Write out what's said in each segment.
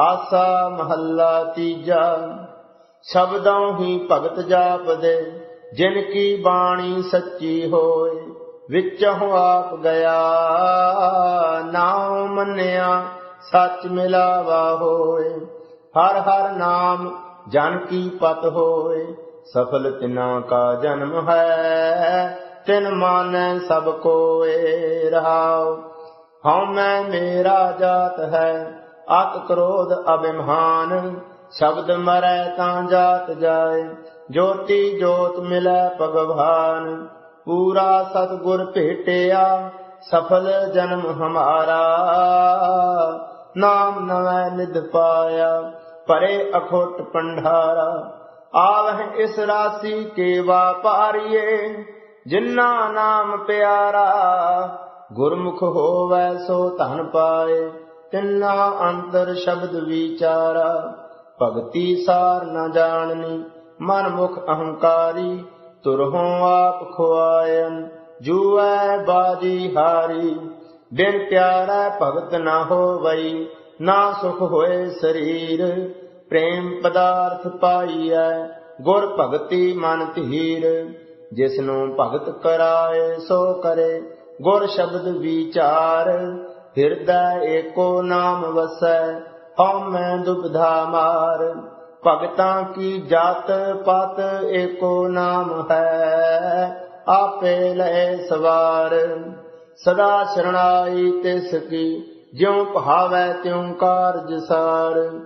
ਆਸਾ ਮਹੱਲਾ ਤੀਜਾ, ਸ਼ਬਦਾਂ ਹੀ ਭਗਤ ਜਾਪਦੇ, ਜਿਨ ਕੀ ਬਾਣੀ ਸੱਚੀ ਹੋਏ, ਵਿੱਚੋਂ ਆਪ ਗਿਆ ਨਾਮ ਮੰਨਿਆ, ਸੱਚ ਮਿਲਾਵਾ ਹੋਏ। ਹਰ ਹਰ ਨਾਮ ਜਨ ਕੀ ਪਤ ਹੋਏ, ਸਫਲ ਤਿਨਾ ਕਾ ਜਨਮ ਹੈ, ਤਿਨ ਮਾਨੈ ਸਭ ਕੋਏ ਰਹਾਉ। ਹਉ ਮੈਂ ਮੇਰਾ ਜਾਤ ਹੈ ਅਤ ਕ੍ਰੋਧ ਅਭਿਮਾਨ, ਸ਼ਬਦ ਮਰੈ ਤਾਂ ਜਾਤ ਜਾਏ, ਜੋਤੀ ਜੋਤ ਮਿਲੈ ਭਗਵਾਨ। ਪੂਰਾ ਸਤਗੁਰ ਭੇਟਿਆ, ਸਫਲ ਜਨਮ ਹਮਾਰਾ। ਨਾਮ ਨਵੈ ਨਿਧ ਪਾਇਆ ਪਰੇ ਅਖੋਟ ਪੰਡਾਰਾ ਆਵਹਿ ਇਸ ਰਾਸੀ ਕੇ ਵਾਪਾਰੀਏ ਜਿਨ੍ਹਾਂ ਨਾਮ ਪਿਆਰਾ, ਗੁਰਮੁਖ ਹੋਵੈ ਸੋ ਧਨ ਪਾਏ। ਤਿੰਨਾ ਅੰਤਰ ਸ਼ਬਦ ਵਿਚਾਰਾ। ਭਗਤੀ ਸਾਰ ਨ ਜਾਣਨੀ ਮਨ ਮੁਖ ਅਹੰਕਾਰੀ, ਤੁਰਹੋਂ ਆਪ ਖੁਆਇਨ, ਜੂਐ ਬਾਜੀ ਹਾਰੀ। ਬਿਨ ਪਿਆਰਾ ਭਗਤ ਨਾ ਹੋਵਈ, ਨਾ ਸੁਖ ਹੋਏ ਸਰੀਰ। ਪ੍ਰੇਮ ਪਦਾਰਥ ਪਾਈਐ, ਗੁਰ ਭਗਤੀ ਮਨ ਧੀਰ। ਜਿਸ ਨੂੰ ਭਗਤ ਕਰਾਏ ਸੋ ਕਰੇ, ਗੁਰ ਸ਼ਬਦ ਵਿਚਾਰ। ਹਿਰਦੈ ਏਕੋ ਨਾਮ ਵਸੈ ਹਉ ਮੈਂ ਦੁਬਧਾ ਮਾਰ। ਭਗਤਾਂ ਕੀ ਜਾਤ ਪਾਤ ਏਕੋ ਨਾਮ ਹੈ, ਆਪੇ ਲੈ ਸਵਾਰ। ਸਦਾ ਸ਼ਰਣਾਈ ਤਿਸ ਕੀ, ਜਿਉ ਭਾਵੈ ਤਿਉ ਕਾਰਜ ਸਾਰ।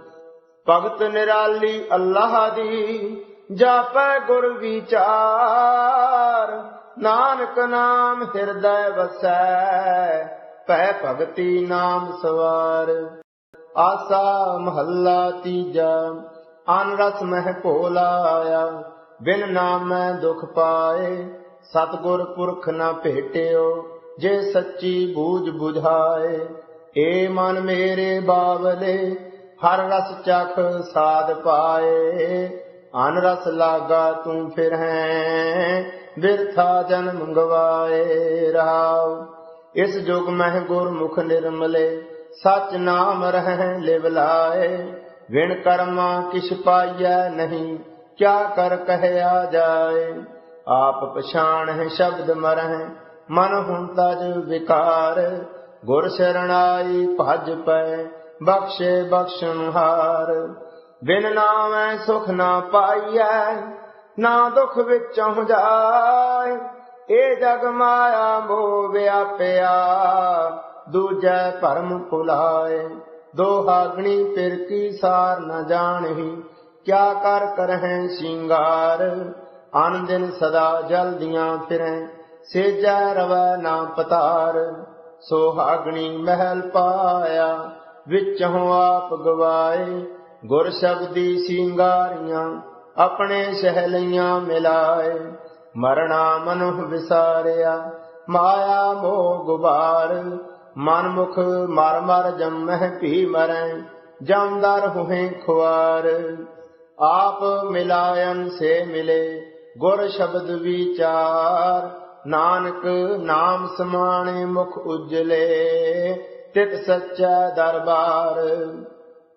ਭਗਤ ਨਿਰਾਲੀ ਅੱਲਾਹ ਦੀ, ਜਾਪੈ ਗੁਰ ਵਿਚਾਰ। ਨਾਨਕ ਨਾਮ ਹਿਰਦੈ ਵਸੈ ਭੈ ਭਗਤੀ ਨਾਮ ਸਵਾਰ। ਆਸਾ ਮਹੱਲਾ ਤੀਜਾ ਅਨ ਰਸ ਮਹਿ ਭੋਲਾ ਆਇਆ। ਬਿਨ ਨਾਮੈ ਦੁਖ ਪਾਏ, ਸਤਗੁਰ ਪੁਰਖ ਨਾ ਭੇਟਿਓ, ਜੇ ਸੱਚੀ ਬੂਝ 부ਝਾਏ ਏ ਮਨ ਮੇਰੇ ਬਾਵਲੇ, ਹਰ ਰਸ ਚਖ ਸਾਧ ਪਾਏ। ਅਨ ਰਸ ਲਾਗਾ ਤੂੰ ਫਿਰ ਹੈ, ਬਿਰਥਾ ਜਨ ਮੰਗਵਾਏ ਰਹਾਉ। ਇਸ ਜੁਗ ਮਹਿ ਗੁਰਮੁਖ ਨਿਰਮਲੇ, ਸਚ ਨਾਮ ਰਹਿ ਲਿਵ ਲਾਏ। ਵਿਣ ਕਰਮਾ ਕਿਛ ਪਾਈਐ ਨਹੀਂ, ਕਿਆ ਕਰ ਕਹਿਆ ਜਾਏ। ਆਪ ਪਛਾਣ ਹੈ ਸ਼ਬਦ ਮਰਹਿ, ਮਨ ਹੁਣ ਤਜ ਵਿਕਾਰ। ਗੁਰ ਸ਼ਰਣਾਈ ਭਜ ਪੈ, ਬਖਸ਼ੇ ਬਖਸ਼ਣ ਹਾਰ। ਬਿਨ ਨਾਮੈ ਸੁਖ ਨਾ ਪਾਈਐ, ਨਾ ਦੁਖ ਵਿੱਚੋਂ ਜਾਏ। ਇਹ ਜਗ ਮਾਇਆ ਮੋਹ ਵਿਆਪਿਆ, ਦੂਜੈ ਭਰਮ ਭੁਲਾਏ। ਦੋ ਫਿਰ ਕੀ ਸਾਰ ਨ ਜਾਣਹੀ, ਕਿਆ ਕਰ ਕਰਹਿ ਸ਼ਿੰਗਾਰ। ਅਨ ਦਿਨ ਸਦਾ ਜਲਦੀਆਂ ਫਿਰੈ, ਸੇਜੈ ਰਵੈ ਨਾ ਪਤਾਰ। ਸੋਹਾਗਣੀ ਮਹਿਲ ਪਾਇਆ ਵਿੱਚੋਂ ਆਪ ਗਵਾਏ। ਗੁਰ ਸ਼ਬਦੀ ਸਿੰਗਾਰੀਆਂ, ਆਪਣੇ ਸਹਿਲੀਆਂ ਮਿਲਾਏ। ਮਰਣਾ ਮਨੁ ਵਿਸਾਰਿਆ, ਮਾਇਆ ਮੋਹ ਗੁਬਾਰ ਮਨ ਮੁਖ ਮਰ ਮਰ ਜੰਮਹਿ ਭੀ ਮਰੈ ਜਮਦਰ ਹੁਹੇ ਖੁਆਰ। ਆਪ ਮਿਲਾਇਨ ਸੇ ਮਿਲੇ ਗੁਰ ਸ਼ਬਦ ਵਿਚਾਰ। ਨਾਨਕ ਨਾਮ ਸਮਾਣੇ ਮੁਖ ਉਜਲੇ, ਤਿਤ ਸੱਚਾ ਦਰਬਾਰ।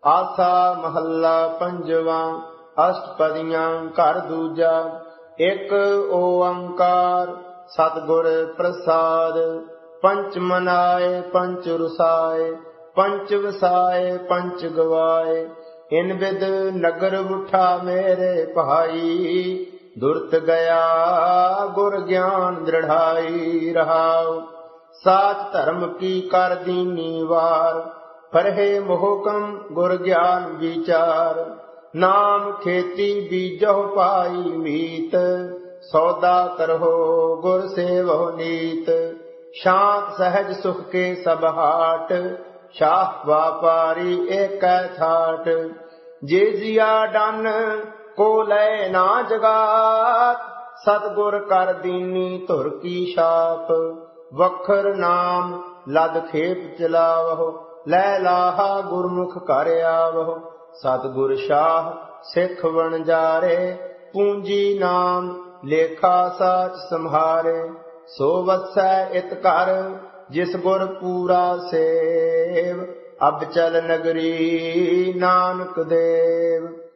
ਆਸਾ ਮਹੱਲਾ ਪੰਜਵਾ, ਅਸ਼ਟਪਦੀਆਂ ਘਰ ਦੂਜਾ। ਇੱਕ ਓੰਕਾਰ ਸਤਿਗੁਰ ਪ੍ਰਸਾਦ, ਪੰਚ ਮਨਾਏ, ਪੰਚ ਰੁਸਾਏ, ਪੰਚ ਵਸਾਏ, ਪੰਚ ਗਵਾਏ। ਇਨ ਵਿਦ ਨਗਰ ਉਠਾ ਮੇਰੇ ਭਾਈ, ਦੁਰਤ ਗਿਆ ਗੁਰ ਗਿਆਨ ਦ੍ਰਿੜਾਈ ਰਹਾਉ। ਸਾਚ ਧਰਮ ਕੀ ਕਰ ਦੀਨੀ ਵਾਰ, ਫਰਹਿ ਮੋਹਕਮ ਗੁਰ ਗਿਆਨ ਵਿਚਾਰ। ਨਾਮ ਖੇਤੀ ਬੀਜੋ ਪਾਈ ਮੀਤ, ਸੌਦਾ ਕਰੋ ਗੁਰ ਸੇਵੋ ਨੀਤ। ਸ਼ਾਂਤ ਸਹਿਜ ਸੁਖ ਕੇ ਸਭ ਹਾਟ, ਸ਼ਾਹ ਵਾਪਾਰੀ ਏਕੈ ਥਾਟ ਜੇ ਜਿਆ ਡਨ ਕੋ ਲੈ ਨਾ ਜਗਾਤ, ਸਤਗੁਰ ਕਰ ਦੀਨੀ ਧੁਰ ਕੀ ਛਾਪ। ਵਖਰ ਨਾਮ ਲਦ ਖੇਪ ਚਲਾਵਹੁ, ਲੈ ਲਾਹਾ ਗੁਰਮੁਖ ਕਰ ਆਵਹੁ। ਸਤਗੁਰ ਸ਼ਾਹ ਸਿੱਖ ਬਣ ਜਾਰੇ, ਪੂੰਜੀ ਨਾਮ ਲੇਖਾ ਸਾਚ ਸੰਹਾਰੇ। ਸੋ ਵਸੈ ਇਤ ਕਰ ਜਿਸ ਗੁਰ ਪੂਰਾ ਸੇਵ ਅਬ ਚਲ ਨਗਰੀ ਨਾਨਕ ਦੇਵ।